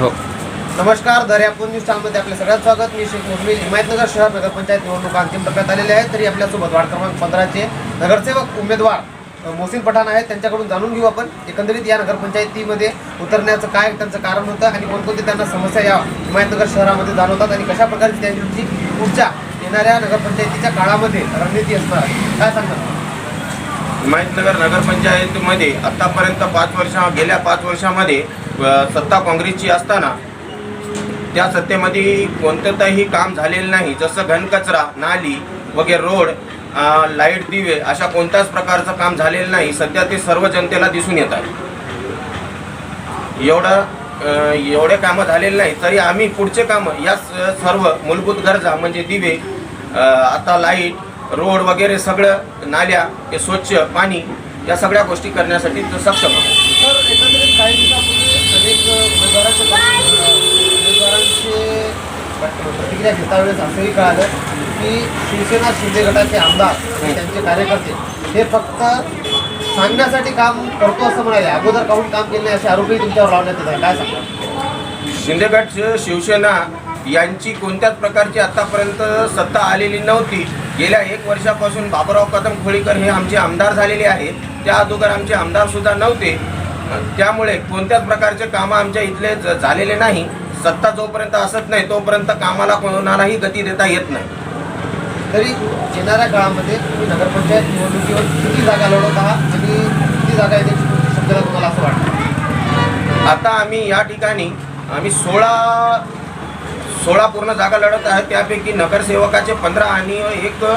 हो. नमस्कार दर्यापूर न्यूज चॅनलमध्ये आपलं सगळ्यात स्वागत. मी शेख मुरमी हिमायतनगर शहर नगरपंचायत निवडणुका अंतिम टप्प्यात आलेल्या आहेत तरी आपल्यासोबत वार्ड क्रमांक पंधराचे नगरसेवक उमेदवार अ, मोहसिन पठाण आहेत. त्यांच्याकडून जाणून घेऊ आपण एकंदरीत या नगरपंचायतीमध्ये उतरण्याचं काय त्यांचं कारण होतं आणि कोणकोणती त्यांना समस्या या हिमायतनगर शहरामध्ये जाणवतात आणि कशा प्रकारची त्यांची पुढच्या येणाऱ्या नगरपंचायतीच्या काळामध्ये रणनीती असणार काय सांगणार? हिमायतनगर नगरपंचायतीमध्ये आत्तापर्यंत पाच वर्षा गेल्या पाच वर्षामध्ये सत्ता काँग्रेसची असताना त्या सत्तेमध्ये कोणतंही काम झालेलं नाही. जसं घनकचरा नाली वगैरे रोड लाइट दिवे अशा कोणत्याच प्रकारचं काम झालेलं नाही. सध्या ते सर्व जनतेला दिसून येत आहे. एवढं एवढे कामं झालेले नाही. तरी आम्ही पुढचे कामं या सर्व मूलभूत गरजा म्हणजे दिवे आता लाइट रोड वगैरे सगळं नाल्या हे स्वच्छ पाणी या सगळ्या गोष्टी करण्यासाठी तो सक्षम आहे. तर एकंदरीत काही दिवसापूर्वी अनेक उमेदवारांचे उमेदवारांचे प्रतिक्रिया घेता वेळेस असंही कळालं की शिवसेना शिंदे गटाचे आमदार आणि त्यांचे कार्यकर्ते हे फक्त सांगण्यासाठी काम करतो असं म्हणाले. अगोदर काहून काम केले असे आरोपही तुमच्यावर लावण्यात येत आहे काय सांगा शिंदेगड शिवसेना यांची कोणत्याच प्रकारची आतापर्यंत सत्ता आलेली नव्हती. गेल्या एक वर्षापासून बाबुराव कदम खोळीकर हे आमचे आमदार झालेले आहेत. त्या अगोदर आमचे आमदार सुद्धा नव्हते. त्यामुळे कोणत्याच प्रकारचे कामं आमच्या इथले ज- झालेले नाही. सत्ता जोपर्यंत असत नाही तोपर्यंत कामाला कोणालाही गती देता येत नाही. तरी येणाऱ्या काळामध्ये तुम्ही नगरपंचायत निवडणुकीवर किती जागा लढवत आहात? आणि किती जागा येण्याची तुमची शक्यता तुम्हाला असं वाटतं? आता आम्ही या ठिकाणी आम्ही सोळा सोळा पूर्ण जागा लढत आहे त्यापैकी नगरसेवकाचे पंधरा आणि एक अ,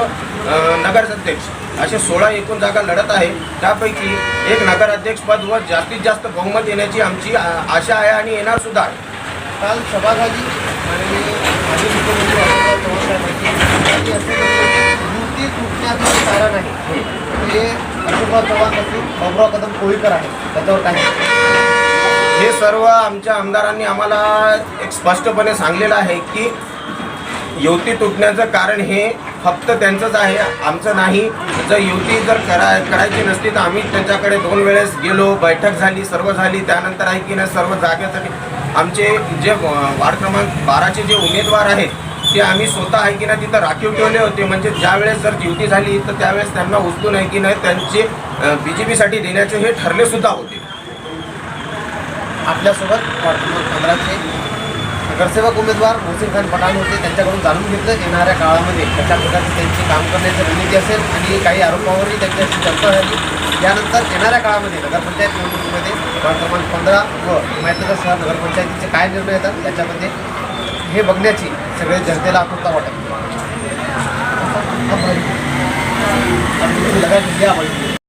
नगराध्यक्ष असे सोळा एकूण जागा लढत आहे. त्यापैकी एक नगराध्यक्षपद व जास्तीत जास्त बहुमत येण्याची आमची आ- आशा आहे आणि येणार सुद्धा आहे. काल सभा झाली आणि माजी मुख्यमंत्री चव्हाण साहेबांची असं युती तुटण्याचं जे कारण आहे. ते अशोकराव चव्हाण असून बाबुराव कदम कोळीकर आहे त्याच्यावर काही हे सर्व आमच्या आमदारांनी आम्हाला एक स्पष्टपणे सांगलेलं आहे की युती तुटण्याचं कारण हे फक्त त्यांचंच आहे आमचं नाही. जर युती जर करा करायची नसती तर आम्ही त्यांच्याकडे दोन वेळेस गेलो बैठक झाली सर्व झाली. त्यानंतर आहे की नाही सर्व जागेसाठी आमचे जे वार्ड क्रमांक बाराचे जे उमेदवार आहेत ते आम्ही स्वतः आहे की नाही तिथं राखीव ठेवले होते. म्हणजे ज्यावेळेस जर युती झाली तर त्यावेळेस त्यांना उचलून आहे की नाही त्यांचे बी जे पीसाठी देण्याचे हे ठरले सुद्धा होते. आपल्यासोबत वार्ड पंधराचे नगरसेवक उमेदवार मोहसिन खान पठाण होते त्यांच्याकडून जाणून घेतलं येणाऱ्या काळामध्ये कशा प्रकारची त्यांची काम करण्याची रणनीती असेल आणि काही आरोपावरही त्यांच्याशी चर्चा झाली यानंतर येणाऱ्या काळामध्ये नगरपंचायत निवडणुकीमध्ये वार्ड क्रमांक पंधरा व हिमायतनगर शहर नगरपंचायतीचे काय निर्णय येतात याच्यामध्ये हे बघण्याची सगळे जनतेला आतुरता वाटत लगायची